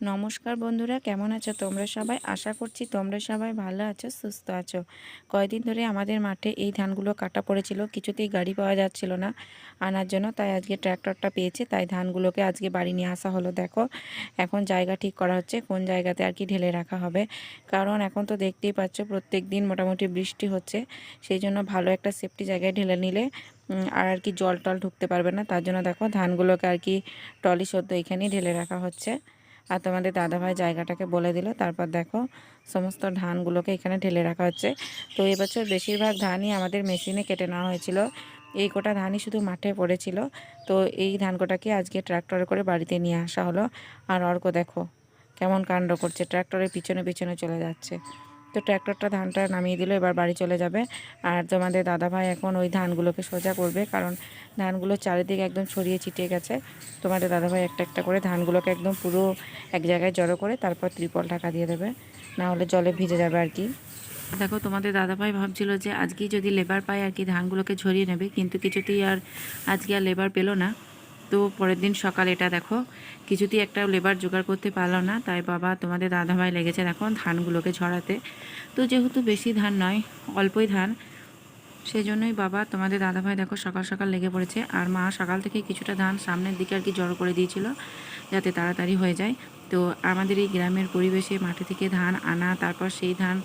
নমস্কার বন্ধুরা, কেমন আছো তোমরা সবাই? আশা করছি তোমরা সবাই ভালো আছো, সুস্থ আছো। কয়দিন ধরে আমাদের মাঠে এই ধানগুলো কাটা পড়েছিল, কিছুতেই গাড়ি পাওয়া যাচ্ছিল না আনার জন্য, তাই আজকে ট্র্যাক্টরটা পেয়েছে, তাই ধানগুলোকে আজকে বাড়ি নিয়ে আসা হলো। দেখো, এখন জায়গা ঠিক করা হচ্ছে, কোন জায়গাতে আর কি ঢেলে রাখা হবে। কারণ এখন তো দেখতেই পাচ্ছ, প্রত্যেক দিন মোটামুটি বৃষ্টি হচ্ছে, সেই জন্য ভালো একটা সেফটি জায়গায় ঢেলে নিলে আর আর কি জল টল ঢুকতে পারবে না। তার জন্য দেখো, ধানগুলোকে আর কি টলি সদ্য এখানেই ঢেলে রাখা হচ্ছে। আর তোমাদের দাদাভাই জায়গাটাকে বলে দিল। তারপর দেখো, সমস্ত ধানগুলোকে এখানে ঢেলে রাখা হচ্ছে। তো এবছর বেশিরভাগ ধানই আমাদের মেশিনে কেটে নেওয়া হয়েছিল। এই কোটা ধানই শুধু মাঠে পড়েছিল। তো এই ধান কোটাকে আজকে ট্র্যাক্টরে করে বাড়িতে নিয়ে আসা হলো। আর অর্ক দেখো, কেমন কাণ্ড করছে। ট্র্যাক্টরের পিছনে পিছনে চলে যাচ্ছে। তো ট্র্যাক্টরটা ধানটা নামিয়ে দিল, এবার বাড়ি চলে যাবে। আর তোমাদের দাদাভাই এখন ওই ধানগুলোকে সোজা করবে, কারণ ধানগুলো চারিদিকে একদম ছড়িয়ে ছিটিয়ে গেছে। তোমাদের দাদাভাই একটা একটা করে ধানগুলোকে একদম পুরো এক জায়গায় জড়ো করে তারপর ত্রিপল ঢাকা দিয়ে দেবে। না হলে জলে ভিজে যাবে আর কি। দেখো, তোমাদের দাদাভাই ভাবছিল যে আজকেই যদি লেবার পায় আর কি ধানগুলোকে ঝরিয়ে নেবে, কিন্তু কিছুতেই আর আজকে আর লেবার পেল না। তো পরের দিন সকাল এটা দেখো। কিছুতেই একটা লেবার জোগাড় করতে পারল না। তাই বাবা, তোমাদের দাদাভাই লেগেছে দেখো ধানগুলোকে ঝরাতে। তো যেহেতু বেশি ধান নয়, অল্পই ধান সেই জন্যই বাবা, তোমাদের দাদাভাই দেখো সকাল সকাল লেগে পড়েছে। আর মা সকাল থেকে কিছুটা ধান সামনের দিকে আর কি জড়ো করে দিয়েছিল, যাতে তাড়াতাড়ি হয়ে যায়। তো আমাদের এই গ্রামের পরিবেশে মাঠে থেকে ধান আনা, তারপর সেই ধান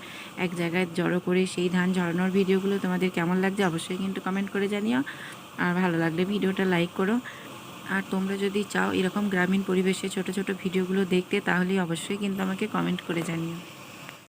এক জায়গায় জড়ো করে সেই ধান ঝরানোর ভিডিওগুলো তোমাদের কেমন লাগছে অবশ্যই কিন্তু কমেন্ট করে জানিও। আর ভালো লাগলে ভিডিওটা লাইক করো। আর তোমরা যদি চাও এরকম গ্রামীণ পরিবেশে ছোট ছোট ভিডিওগুলো দেখতে তাহলে অবশ্যই কিন্তু আমাকে কমেন্ট করে জানিও।